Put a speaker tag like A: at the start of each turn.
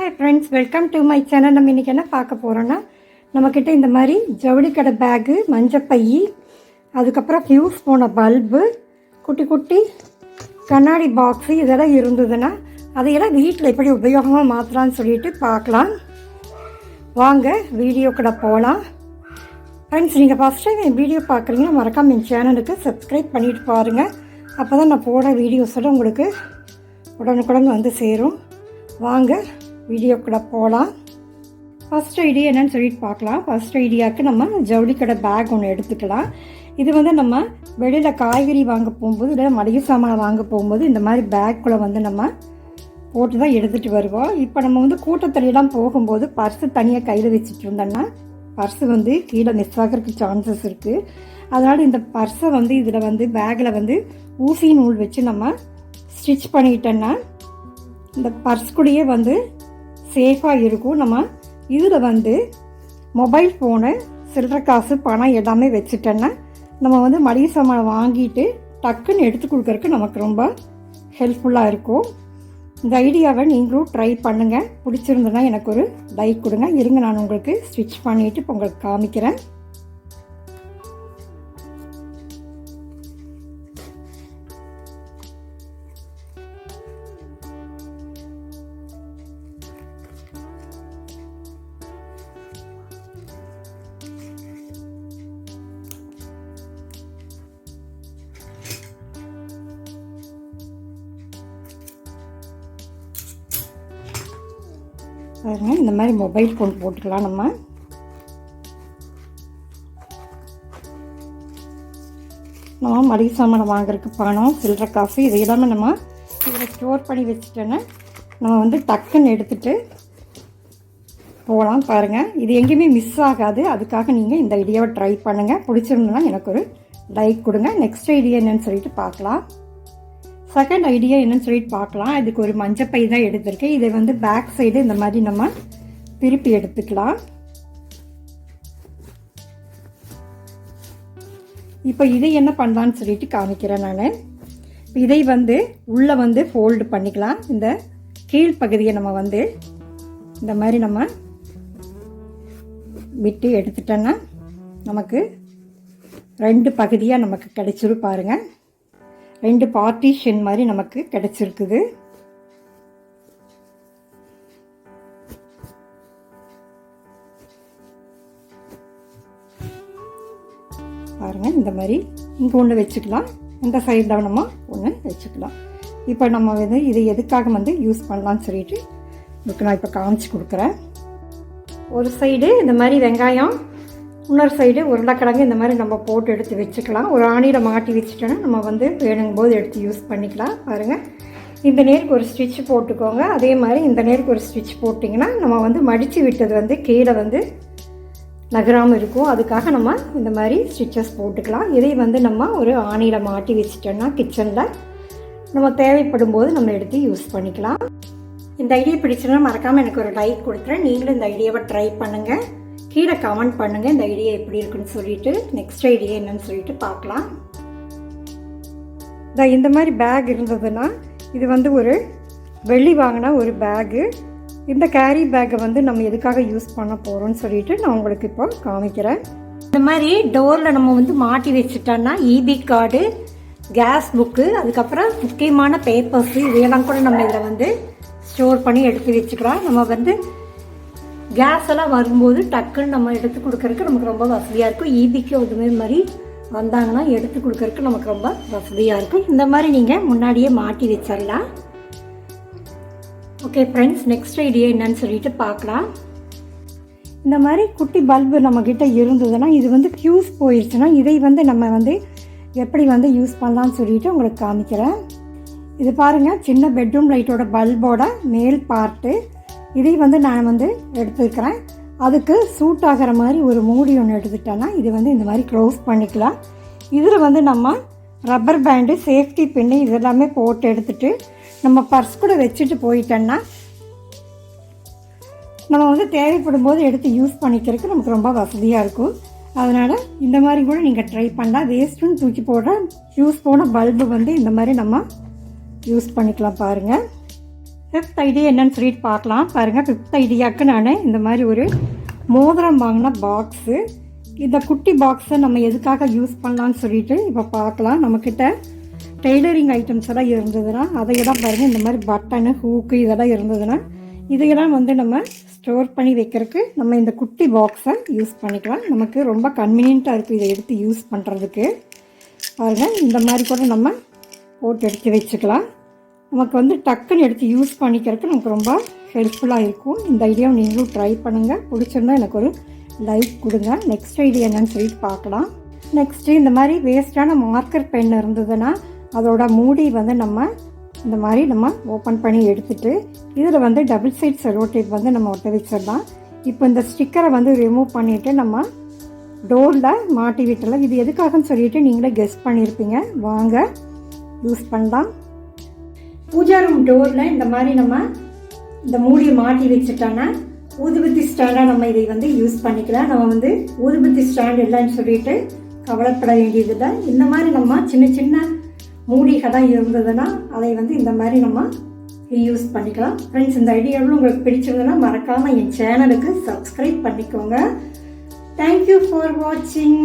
A: Hi friends welcome to my channel நம்ம இன்றைக்கி என்ன பார்க்க போகிறோன்னா நம்மக்கிட்ட இந்த மாதிரி ஜவுளி கடை பேகு மஞ்சப்பை அதுக்கப்புறம் ஃபியூஸ் போன பல்பு குட்டி குட்டி கண்ணாடி பாக்ஸு இதெல்லாம் இருந்ததுன்னா அதையெல்லாம் வீட்டில் எப்படி உபயோகமாக மாற்றலான்னு சொல்லிட்டு பார்க்கலாம். வாங்க வீடியோ கடை போகலாம் ஃப்ரெண்ட்ஸ் நீங்கள் ஃபஸ்ட் டைம் என் வீடியோ பார்க்குறீங்கன்னா மறக்காம என் சேனலுக்கு சப்ஸ்கிரைப் பண்ணிட்டு பாருங்கள் அப்போ தான் நான் போட வீடியோஸோட உங்களுக்கு உடனுக்குடன் வந்து சேரும். வாங்க வீடியோக்குள்ளே போகலாம் ஃபஸ்ட் ஐடியா என்னன்னு சொல்லிட்டு பார்க்கலாம். ஃபஸ்ட் ஐடியாவுக்கு நம்ம ஜவுளி கடை பேக் ஒன்று எடுத்துக்கலாம். இது வந்து நம்ம வெளியில் காய்கறி வாங்க போகும்போது இல்லை மளிகை சாமானை வாங்க போகும்போது இந்த மாதிரி பேக்குள்ளே வந்து நம்ம போட்டு தான் எடுத்துகிட்டு வருவோம். இப்போ நம்ம வந்து கூட்டத்தடியெல்லாம் போகும்போது பர்ஸு தனியாக கையில் வச்சுட்டு இருந்தோம்னா பர்ஸு வந்து கீழே மிஸ் ஆகிறதுக்கு சான்சஸ் இருக்குது அதனால் இந்த பர்ஸை வந்து இதில் வந்து பேக்கில் வந்து ஊசி நூல் வச்சு நம்ம ஸ்டிச் பண்ணிட்டோன்னா இந்த பர்ஸ் கூடயே வந்து சேஃபாக இருக்கும். நம்ம இதில் வந்து மொபைல் ஃபோனு சில்லற காசு பணம் எல்லாமே வச்சுட்டோன்னா நம்ம வந்து மளிகை சாமானை வாங்கிட்டு டக்குன்னு எடுத்து கொடுக்கறதுக்கு நமக்கு ரொம்ப ஹெல்ப்ஃபுல்லாக இருக்கும். இந்த ஐடியாவை நீங்களும் ட்ரை பண்ணுங்கள் பிடிச்சிருந்ததுன்னா எனக்கு ஒரு லைக் கொடுங்க. இருங்க நான் உங்களுக்கு ஸ்டிச் பண்ணிவிட்டு இப்போ உங்களுக்கு காமிக்கிறேன். பாருங்கள் இந்த மாதிரி மொபைல் ஃபோன் போட்டுக்கலாம் நம்ம. நம்ம மளிகை சாமான் வாங்குறதுக்கு பணம் சில்லற காசு இது எல்லாமே நம்ம இதில் ஸ்டோர் பண்ணி வச்சுட்டோன்னா நம்ம வந்து டக்குன்னு எடுத்துகிட்டு போகலாம் பாருங்கள் இது எங்கேயுமே மிஸ் ஆகாது. அதுக்காக நீங்கள் இந்த ஐடியாவை ட்ரை பண்ணுங்கள் பிடிச்சிருந்தனா எனக்கு ஒரு லைக் கொடுங்க. நெக்ஸ்ட் ஐடியா என்னன்னு சொல்லிட்டு பார்க்கலாம். செகண்ட் ஐடியா என்னன்னு சொல்லிட்டு பார்க்கலாம். இதுக்கு ஒரு மஞ்சப்பை தான் எடுத்திருக்கேன். இதை வந்து பேக் சைடு இந்த மாதிரி நம்ம திருப்பி எடுத்துக்கலாம். இப்போ இதை என்ன பண்ணலான்னு சொல்லிட்டு காமிக்கிறேன் நான். இதை வந்து உள்ளே வந்து ஃபோல்டு பண்ணிக்கலாம். இந்த கீழ்ப்பகுதியை நம்ம வந்து இந்த மாதிரி நம்ம விட்டு எடுத்துட்டோன்னா நமக்கு ரெண்டு பகுதியாக நமக்கு கிடைச்சிரும் பாருங்கள் ரெண்டு பார்ட்டிஷன் மாதிரி நமக்கு கிடைச்சிருக்குது. பாருங்க இந்த மாதிரி இங்கே ஒன்று வச்சுக்கலாம். இந்த சைடில் நம்ம ஒன்று வச்சுக்கலாம். இப்போ நம்ம வந்து இது எதுக்காக வந்து யூஸ் பண்ணலாம்னு சொல்லிட்டு உங்களுக்கு நான் இப்போ காமிச்சு கொடுக்குறேன். ஒரு சைடு இந்த மாதிரி வெங்காயம் இன்னொரு சைடு உருளைக்கிழங்கு இந்த மாதிரி நம்ம போட்டு எடுத்து வச்சுக்கலாம். ஒரு ஆணியில் மாட்டி வச்சுட்டோன்னா நம்ம வந்து வேணுங்கும் போது எடுத்து யூஸ் பண்ணிக்கலாம். பாருங்கள் இந்த நேருக்கு ஒரு ஸ்டிச் போட்டுக்கோங்க. அதே மாதிரி இந்த நேருக்கு ஒரு ஸ்டிச் போட்டிங்கன்னா நம்ம வந்து மடித்து விட்டது வந்து கீழே வந்து நகராமல் இருக்கும். அதுக்காக நம்ம இந்த மாதிரி ஸ்டிச்சஸ் போட்டுக்கலாம். இதை வந்து நம்ம ஒரு ஆணியில் மாட்டி வச்சிட்டோன்னா கிச்சனில் நம்ம தேவைப்படும் போது நம்ம எடுத்து யூஸ் பண்ணிக்கலாம். இந்த ஐடியா பிடிச்சதுன்னா மறக்காமல் எனக்கு ஒரு லைக் கொடுத்துறேன் நீங்களும் இந்த ஐடியாவை ட்ரை பண்ணுங்கள் கீழே கமெண்ட் பண்ணுங்கள் இந்த ஐடியா எப்படி இருக்குன்னு சொல்லிட்டு நெக்ஸ்ட் ஐடியா என்னன்னு சொல்லிட்டு பார்க்கலாம். இந்த இந்த மாதிரி பேக் இருந்ததுன்னா இது வந்து ஒரு வெள்ளி வாங்கின ஒரு பேகு இந்த கேரி பேக்கை வந்து நம்ம எதுக்காக யூஸ் பண்ண போகிறோம்னு சொல்லிட்டு நான் உங்களுக்கு இப்போ காமிக்கிறேன். இந்த மாதிரி டோரில் நம்ம வந்து மாட்டி வச்சுட்டோன்னா இபி கார்டு கேஸ் புக்கு அதுக்கப்புறம் முக்கியமான பேப்பர்ஸு இதெல்லாம் கூட நம்ம இதில் வந்து ஸ்டோர் பண்ணி எடுத்து வச்சுக்கலாம். நம்ம வந்து கேஸ் எல்லாம் வரும்போது டக்குன்னு நம்ம எடுத்து கொடுக்கறதுக்கு நமக்கு ரொம்ப வசதியாக இருக்கும். ஈபிக்கு அதுவே மாதிரி வந்தாங்கன்னா எடுத்து கொடுக்கறதுக்கு நமக்கு ரொம்ப வசதியாக இருக்கும். இந்த மாதிரி நீங்கள் முன்னாடியே மாட்டி வச்சிடலாம். ஓகே ஃப்ரெண்ட்ஸ் நெக்ஸ்ட் ஐடியா என்னன்னு சொல்லிட்டு பார்க்கலாம். இந்த மாதிரி குட்டி பல்பு நம்மக்கிட்ட இருந்ததுன்னா இது வந்து ஃபியூஸ் போயிடுச்சுன்னா இதை வந்து நம்ம வந்து எப்படி வந்து யூஸ் பண்ணலாம்னு சொல்லிட்டு உங்களுக்கு காமிக்கிறேன். இது பாருங்கள் சின்ன பெட்ரூம் லைட்டோட பல்போட மேல் பார்ட்டு இதை வந்து நான் வந்து எடுத்துருக்கிறேன் அதுக்கு சூட் ஆகிற மாதிரி ஒரு மூடி ஒன்று எடுத்துட்டேன்னா இது வந்து இந்த மாதிரி க்ளோஸ் பண்ணிக்கலாம். இதில் வந்து நம்ம ரப்பர் பேண்டு சேஃப்டி பின்னு இதெல்லாமே போட்டு எடுத்துட்டு நம்ம பர்ஸ் கூட வச்சுட்டு போயிட்டோன்னா நம்ம வந்து தேவைப்படும் போது எடுத்து யூஸ் பண்ணிக்கிறதுக்கு நமக்கு ரொம்ப வசதியாக இருக்கும். அதனால் இந்த மாதிரி கூட நீங்கள் ட்ரை பண்ணலாம். வேஸ்ட்டுன்னு தூக்கி போட யூஸ் போன பல்பு வந்து இந்த மாதிரி நம்ம யூஸ் பண்ணிக்கலாம் பாருங்கள் ஃபிஃப்த் ஐடியா என்னன்னு சொல்லிட்டு பார்க்கலாம். பாருங்கள் ஃபிஃப்த் ஐடியாவுக்கு நான் இந்த மாதிரி ஒரு மோதிரம் வாங்கின பாக்ஸு இந்த குட்டி பாக்ஸை நம்ம எதுக்காக யூஸ் பண்ணலான்னு சொல்லிட்டு இப்போ பார்க்கலாம். நம்மக்கிட்ட டெய்லரிங் ஐட்டம்ஸ் எல்லாம் இருந்ததுன்னா அதையெல்லாம் பாருங்கள் இந்த மாதிரி பட்டனு ஹூக்கு இதெல்லாம் இருந்ததுன்னா இதையெல்லாம் வந்து நம்ம ஸ்டோர் பண்ணி வைக்கிறதுக்கு நம்ம இந்த குட்டி பாக்ஸை யூஸ் பண்ணிக்கலாம். நமக்கு ரொம்ப கன்வீனியண்ட்டாக இருக்குது இதை எடுத்து யூஸ் பண்ணுறதுக்கு பாருங்கள் இந்த மாதிரி கூட நம்ம போட்டு எடுத்து வச்சுக்கலாம். நமக்கு வந்து டக்குன்னு எடுத்து யூஸ் பண்ணிக்கிறதுக்கு நமக்கு ரொம்ப ஹெல்ப்ஃபுல்லாக இருக்கும். இந்த ஐடியாவை நீங்களும் ட்ரை பண்ணுங்கள் பிடிச்சிருந்தா எனக்கு ஒரு லைக் கொடுங்க. நெக்ஸ்ட் ஐடியா என்னன்னு சொல்லிட்டு பார்க்கலாம். நெக்ஸ்ட்டு இந்த மாதிரி வேஸ்ட்டான மார்க்கர் பென் இருந்ததுன்னா அதோட மூடி வந்து நம்ம இந்த மாதிரி நம்ம ஓப்பன் பண்ணி எடுத்துட்டு இதில் வந்து டபுள் சைட் செலோ டேப் வந்து நம்ம ஒட்ட வச்சிடலாம். இப்போ இந்த ஸ்டிக்கரை வந்து ரிமூவ் பண்ணிவிட்டு நம்ம டோரில் மாட்டி விட்டுலாம் இது எதுக்காகன்னு சொல்லிட்டு நீங்களே கெஸ் பண்ணியிருப்பீங்க வாங்க யூஸ் பண்ணலாம். பூஜா ரூம் டோரில் இந்த மாதிரி நம்ம இந்த மூடியை மாட்டி வச்சுட்டோன்னா ஊதுபத்தி ஸ்டாண்டாக நம்ம இதை வந்து யூஸ் பண்ணிக்கலாம். நம்ம வந்து ஊதுபத்தி ஸ்டாண்ட் இல்லைன்னு சொல்லிட்டு கவலைப்பட வேண்டியதில்லை. இந்த மாதிரி நம்ம சின்ன சின்ன மூடிகளாக இருந்ததுன்னா அதை வந்து இந்த மாதிரி நம்ம யூஸ் பண்ணிக்கலாம். ஃப்ரெண்ட்ஸ் இந்த ஐடியாவில் உங்களுக்கு பிடிச்சிருந்ததுன்னா மறக்காமல் என் சேனலுக்கு சப்ஸ்கிரைப் பண்ணிக்கோங்க. தேங்க்யூ ஃபார் வாட்சிங்